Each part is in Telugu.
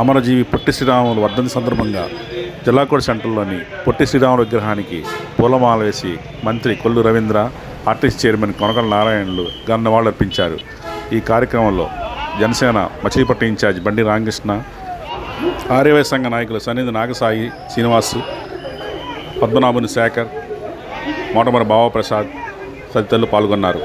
అమరజీవి పొట్టి శ్రీరాములు వర్ధంతి సందర్భంగా జిల్లాకోట సెంటర్లోని పొట్టి శ్రీరాములు విగ్రహానికి పూలమాల వేసి మంత్రి కొల్లు రవీంద్ర ఆర్టీసీ చైర్మన్ కొనకల నారాయణలు గన్నవాళ్ళు అర్పించారు. ఈ కార్యక్రమంలో జనసేన మచిలీపట్నం ఇన్ఛార్జ్ బండి రామకృష్ణ ఆర్యవై సంఘ నాయకులు సన్నిధి నాగసాయి శ్రీనివాస్ పద్మనాభుని శేఖర్ మోటమర బాబాప్రసాద్ తదితరులు పాల్గొన్నారు.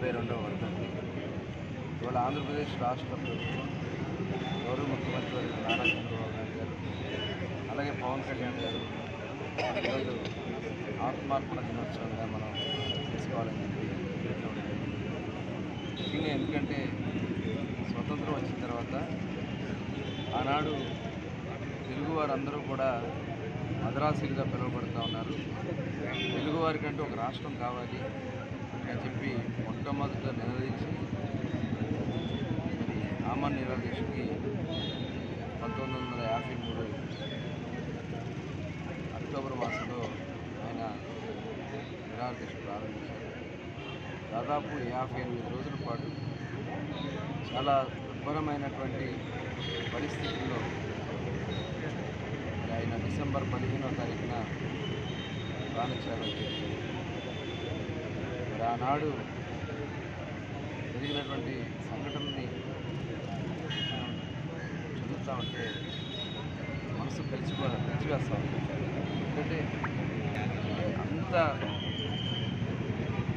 డెబ్బై రెండవ వర్ధంతి ఇవాళ ఆంధ్రప్రదేశ్ రాష్ట్ర ప్రభుత్వం గౌరవ ముఖ్యమంత్రి వర్యులు నారా చంద్రబాబు నాయుడు గారు అలాగే పవన్ కళ్యాణ్ గారు ఈరోజు ఆత్మార్పణ దినోత్సవంగా మనం తీసుకోవాలని చెప్పి ముఖ్యంగా ఎందుకంటే స్వతంత్రం వచ్చిన తర్వాత ఆనాడు తెలుగువారందరూ కూడా మద్రాసీలుగా పిలువబడుతూ ఉన్నారు. తెలుగువారికంటూ ఒక రాష్ట్రం కావాలి. అని చెప్పి మొట్టమొదట నిలదీసి మరి ఆమన్ పంతొమ్మిది వందల యాభై మూడు అక్టోబర్ మాసంలో ఆయన నిరాదీక్ష ప్రారంభించారు. దాదాపు యాభై ఎనిమిది రోజుల పాటు చాలా దుర్భరమైనటువంటి పరిస్థితుల్లో ఆయన డిసెంబర్ పదిహేనో తారీఖున ప్రాణత్యాగం చేశారు. ఆనాడు జరిగినటువంటి సంఘటనని మనం ఉంటే మనసు కలిసిపో కలిసివేస్తూ ఎందుకంటే అంత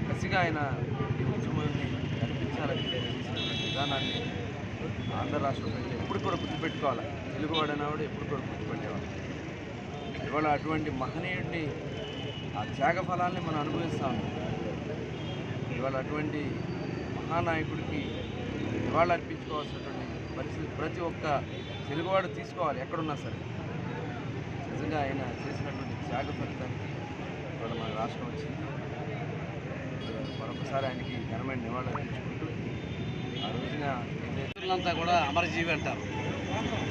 కసిగా ఆయన ఈ ఉద్యమాన్ని కనిపించాలని చేసినటువంటి విధానాన్ని ఆంధ్ర రాష్ట్ర ప్రజలు ఎప్పుడు కూడా గుర్తుపెట్టుకోవాలి. తెలుగువాడు అనేవాడు ఎప్పుడు కూడా గుర్తుపెట్టేవాడు ఇవాళ అటువంటి మహనీయుడిని ఆ త్యాగ ఫలాల్ని మనం అనుభవిస్తాము ఉన్నాం ఇవాళ అటువంటి మహానాయకుడికి నివాళులు అర్పించుకోవాల్సినటువంటి పరిస్థితి ప్రతి ఒక్క తెలుగువాడు తీసుకోవాలి ఎక్కడున్నా సరే. నిజంగా ఆయన చేసినటువంటి త్యాగ ఫలితానికి ఇవాళ మన రాష్ట్రం వచ్చింది. మరొకసారి ఆయనకి ఘనమైన నివాళులు అర్పించుకుంటూ ఆ రోజున ఏదైతే కూడా అమరజీవి అంటారు.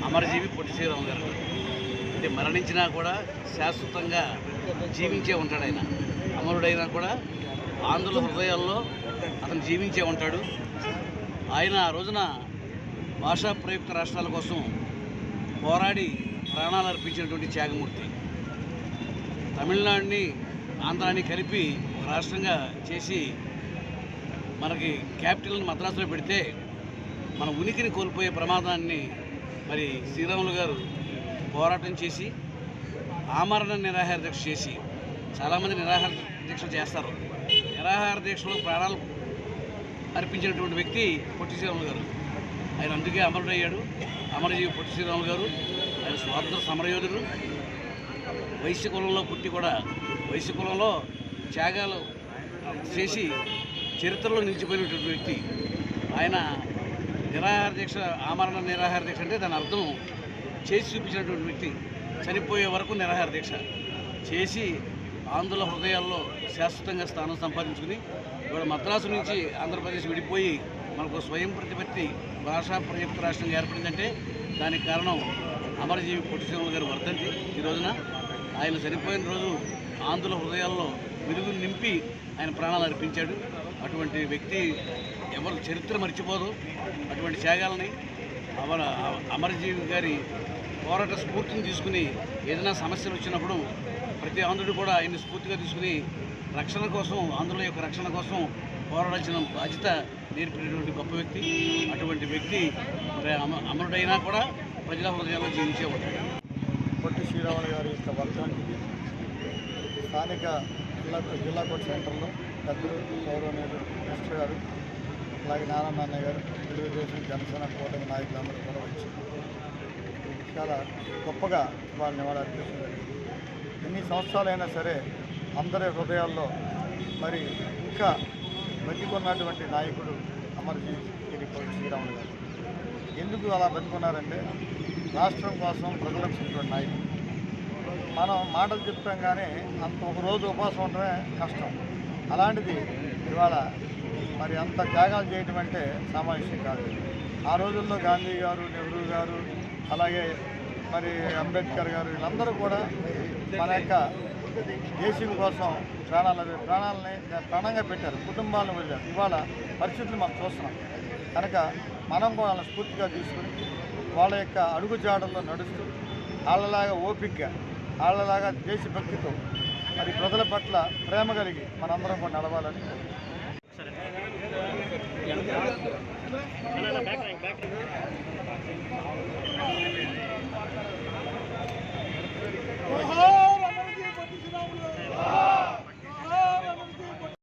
అమరజీవి పొట్టి శ్రీరామ్ గారు అంటే మరణించినా కూడా శాశ్వతంగా జీవించే ఉంటాడు ఆయన. అమరుడైనా కూడా ఆంధ్రుల హృదయాల్లో అతను జీవించే ఉంటాడు. ఆయన ఆ రోజున భాషా ప్రయుక్త రాష్ట్రాల కోసం పోరాడి ప్రాణాలు అర్పించినటువంటి త్యాగమూర్తి. తమిళనాడుని ఆంధ్రాని కలిపి ఒక రాష్ట్రంగా చేసి మనకి క్యాపిటల్ని మద్రాసులో పెడితే మన ఉనికిని కోల్పోయే ప్రమాదాన్ని మరి శ్రీరాములు గారు పోరాటం చేసి ఆమరణ నిరాహార దీక్ష చేసి చాలామంది నిరాహార దీక్ష చేస్తారు. నిరాహార దీక్షలో ప్రాణాలు అర్పించినటువంటి వ్యక్తి పొట్టి శ్రీరాములు గారు. ఆయన అందుకే అమరుడయ్యాడు. అమరజీవి పొట్టి శ్రీరాములు గారు. ఆయన స్వాతంత్ర సమరయోధుడు. వైశ్య కులంలో పుట్టి కూడా వైశ్య కులంలో త్యాగాలు చేసి చరిత్రలో నిలిచిపోయినటువంటి వ్యక్తి. ఆయన నిరాహార దీక్ష ఆమరణ నిరాహార దీక్ష అంటే దాని అర్థం చేసి చూపించినటువంటి వ్యక్తి. చనిపోయే వరకు నిరాహార దీక్ష. చేసి ఆంధ్రుల హృదయాల్లో శాశ్వతంగా స్థానం సంపాదించుకుని ఇవాళ మద్రాసు నుంచి ఆంధ్రప్రదేశ్ విడిపోయి మనకు స్వయం ప్రతిపత్తి భాషా ప్రయుక్త రాష్ట్రంగా ఏర్పడిందంటే దానికి కారణం అమరజీవి పుట్టిశ్రీరాములు గారి వర్ధంతి. ఈ రోజున ఆయన చనిపోయిన రోజు ఆంధ్రుల హృదయాల్లో వెలుగును నింపి ఆయన ప్రాణాలు అర్పించాడు. అటువంటి వ్యక్తి ఎవరు చరిత్ర మర్చిపోదు. అటువంటి త్యాగాలని అమర అమరజీవి గారి పోరాట స్ఫూర్తిని తీసుకుని ఏదైనా సమస్యలు వచ్చినప్పుడు ప్రతి ఆంధ్రుడు కూడా ఆయన్ని స్ఫూర్తిగా తీసుకుని రక్షణ కోసం ఆంధ్రుల యొక్క రక్షణ కోసం పోరాడాల్సిన బాధ్యత నేర్పినటువంటి గొప్ప వ్యక్తి. అటువంటి వ్యక్తి మరి అమరుడైనా కూడా ప్రజల హృదయాల్లో జీవించే ఉంటాడు. పొట్టి శ్రీరాములు గారి యొక్క వర్గానికి స్థానిక జిల్లా జిల్లా కోర్టు సెంటర్లో పెద్దలు గౌరవనీయులు మినిస్టర్ గారు అలాగే నారాయణ అన్నయ్య గారు తెలుగుదేశం జనసేన కూటమి నాయకులందరూ కూడా వచ్చి చాలా గొప్పగా వాళ్ళ నివాళులర్పించడం ఎన్ని సంవత్సరాలైనా సరే అందరి హృదయాల్లో మరి ఇంకా బతికున్నటువంటి నాయకుడు అమర్జీ శ్రీరాములు గారు. ఎందుకు అలా బతుకున్నారంటే రాష్ట్రం కోసం ప్రజలకు నాయకుడు. మనం మాటలు చెప్తాం కానీ అంత ఒకరోజు ఉపవాసం ఉండడమే కష్టం. అలాంటిది ఇవాళ మరి అంత త్యాగాలు చేయటం అంటే సామాన్య కాదు. ఆ రోజుల్లో గాంధీ గారు నెహ్రూ గారు అలాగే మరి అంబేద్కర్ గారు వీళ్ళందరూ కూడా మన యొక్క దేశం కోసం ప్రాణాలు ప్రాణాలని ప్రాణంగా పెట్టారు కుటుంబాలను వదిలారు. ఇవాళ పరిస్థితులు మనం చూస్తున్నాం. కనుక మనం కూడా వాళ్ళని స్ఫూర్తిగా తీసుకుని వాళ్ళ యొక్క అడుగుజాడల్లో నడుస్తూ వాళ్ళలాగా ఓపికగా వాళ్ళలాగా దేశభక్తితో మరి ప్రజల పట్ల ప్రేమ కలిగి మనందరం కూడా నడవాలని